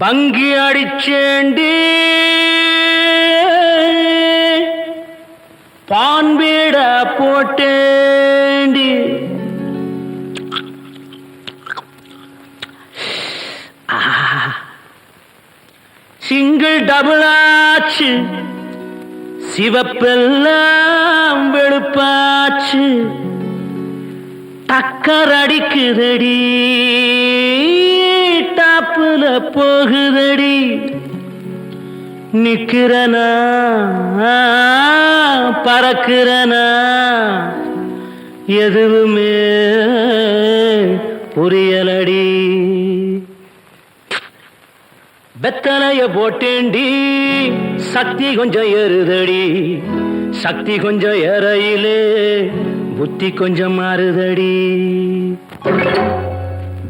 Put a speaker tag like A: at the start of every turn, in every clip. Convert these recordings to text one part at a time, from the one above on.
A: பங்கி அடிச்சேண்டி பான்பீட போட்டேண்டி. Single double ஆச்சு சிவப்பெல்லாம் வெளுப்பாச்சு. டக்கரடிக்குதடி டாப்புல போகுதடி. நிக்கிறனா பறக்கிறனா எதுவுமே புரியலடி. வெத்தலைய போட்டேண்டி சக்தி கொஞ்சம் ஏறுதடி. சக்தி கொஞ்சம் ஏறையிலே புத்தி கொஞ்சம் மாறுதடி.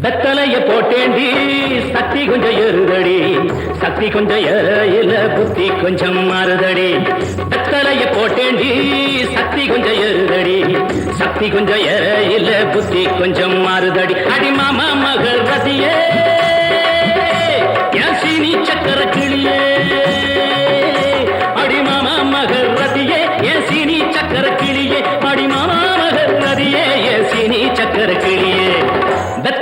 A: பெத்தலைய போட்டேண்டி சக்தி கொஞ்சம் எருதடி சக்தி கொஞ்சம் ஏறையில புத்தி கொஞ்சம் மாறுதடி. பெத்தலைய போட்டேண்டி சக்தி கொஞ்சம் எருதடி சக்தி கொஞ்சம் ஏறையில புத்தி கொஞ்சம் மாறுதடி. அடி மாமா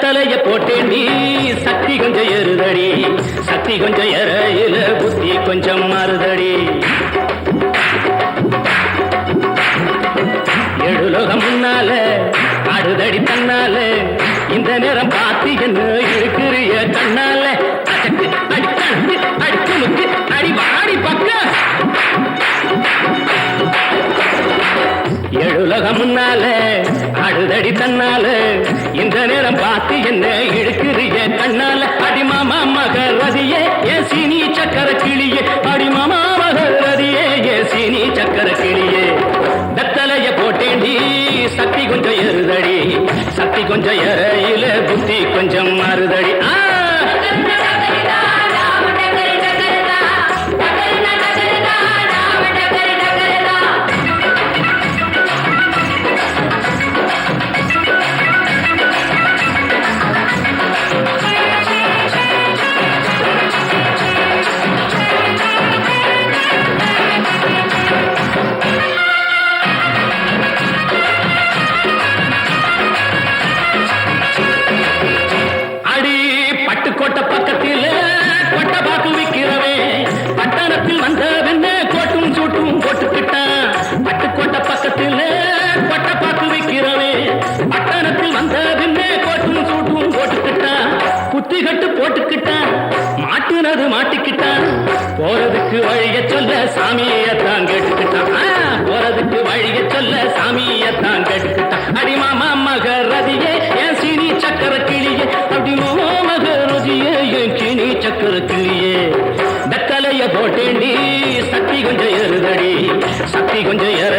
A: கட்டளைய போட்டேன் நீ. சக்தி கொஞ்சம் எருதடி சக்தி கொஞ்சம் எறையில புத்தி கொஞ்சம் மறுதடி. எழுலோகம் முன்னால அடுதடி தன்னால. இந்த நேரம் பார்த்து என்ன இருக்கிறிய கண்ணால. அடக்கு, அடி கணக்கு, அடி அடி வாடி பக்கம். எழுலகம்னால அழுதடி தன்னால இந்த நேரம் பார்த்து என்ன இழுக்கிறிய கண்ணால. அடிமாமா மகரதியே ஏ சீனி சக்கர கிளியே. அடிமாமா மகரதியே ஏ சீனி சக்கர கிளியே. தத்தலைய போட்டேண்டி சக்தி கொஞ்சம் எருதடி சக்தி கொஞ்சம் எறையில புத்தி கொஞ்சம் மறுதடி. ஆ! போறதுக்கு வழிய சொல்ல சாமியத்தான் கேட்டுக்கிட்டான். போறதுக்கு வழிய சொல்ல சாமியத்தான் கேட்டுக்கிட்டான். அடிமாமா மகரதியே என் சினி சக்கர கிளியே. அடிமோ மகரதியே என் சினி சக்கர கிளியே. தக்கலைய போட்டேண்டி சக்தி கொஞ்சம் எருதடி சக்தி கொஞ்சம் எற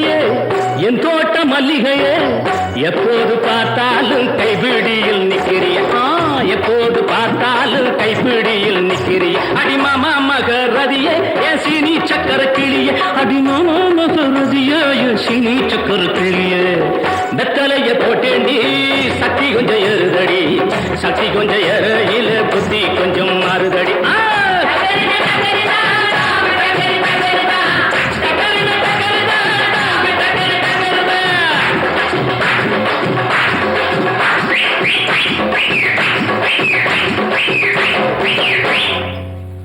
A: செடியே என் தோட்ட மல்லிகையே எப்போது பார்த்தாலும் கைபிடியில் நிற்கிறிய. எப்போது பார்த்தாலும் கைபிடியில் நிற்கிறிய. அடிமாமா மகரதியே என் சீனி சக்கர கிளியே. அடிமாமா மகரதியே என் சீனி சக்கர கிளியே. வெத்தலைய போட்டேண்டி சக்தி கொஞ்சம் எழுதடி சக்தி கொஞ்சம் இல புத்தி கொஞ்சம் மாறுதடி.